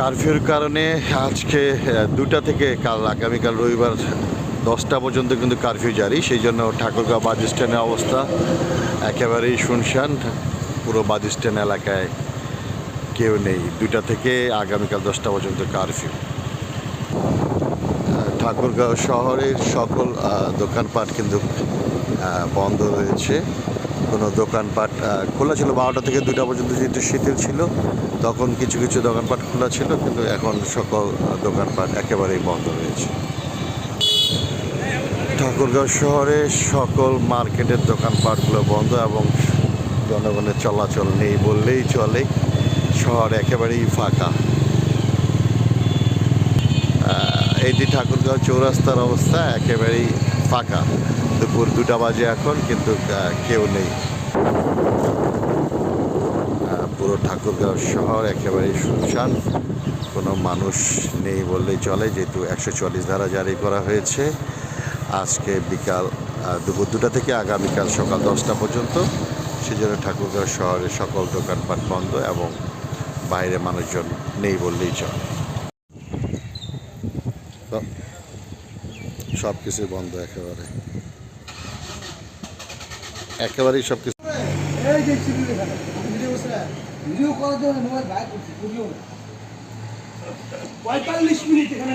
কারফিউর কারণে আজকে দুটা থেকে কাল, আগামীকাল রবিবার দশটা পর্যন্ত কিন্তু কারফিউ জারি। সেই জন্য ঠাকুরগাঁও বাস স্ট্যান্ডের অবস্থা একেবারেই শুনশান। পুরো বাস স্ট্যান্ড এলাকায় কেউ নেই। দুটা থেকে আগামীকাল দশটা পর্যন্ত কারফিউ। ঠাকুরগাঁও শহরের সকল দোকানপাট কিন্তু বন্ধ রয়েছে। কোনো দোকানপাট খোলা ছিল। বারোটা থেকে দুটা পর্যন্ত যেহেতু শীতল ছিল, তখন কিছু কিছু দোকানপাট খোলা ছিল, কিন্তু এখন সকল দোকানপাট একেবারেই বন্ধ রয়েছে। ঠাকুরগাঁও শহরে সকল মার্কেটের দোকানপাটগুলো বন্ধ এবং জনগণের চলাচল নেই বললেই চলে। শহর একেবারেই ফাঁকা। এটি ঠাকুরগাঁও চৌরাস্তার অবস্থা একেবারেই ফাঁকা। দুপুর দুটা বাজে এখন, কিন্তু কেউ নেই। পুরো ঠাকুরগাঁও শহর একেবারেই শুনশান। কোনো মানুষ নেই বললেই চলে, যেহেতু একশো চল্লিশ ধারা জারি করা হয়েছে। আজকে বিকাল দুপুর দুটা থেকে আগামীকাল সকাল দশটা পর্যন্ত সেজন্য ঠাকুরগাঁও শহরের সকল দোকানপাট বন্ধ এবং বাইরে মানুষজন নেই বললেই চলে। সব কিছু বন্ধ একেবারে। একেবারেই সব কিছু পঁয়তাল্লিশ মিনিট এখানে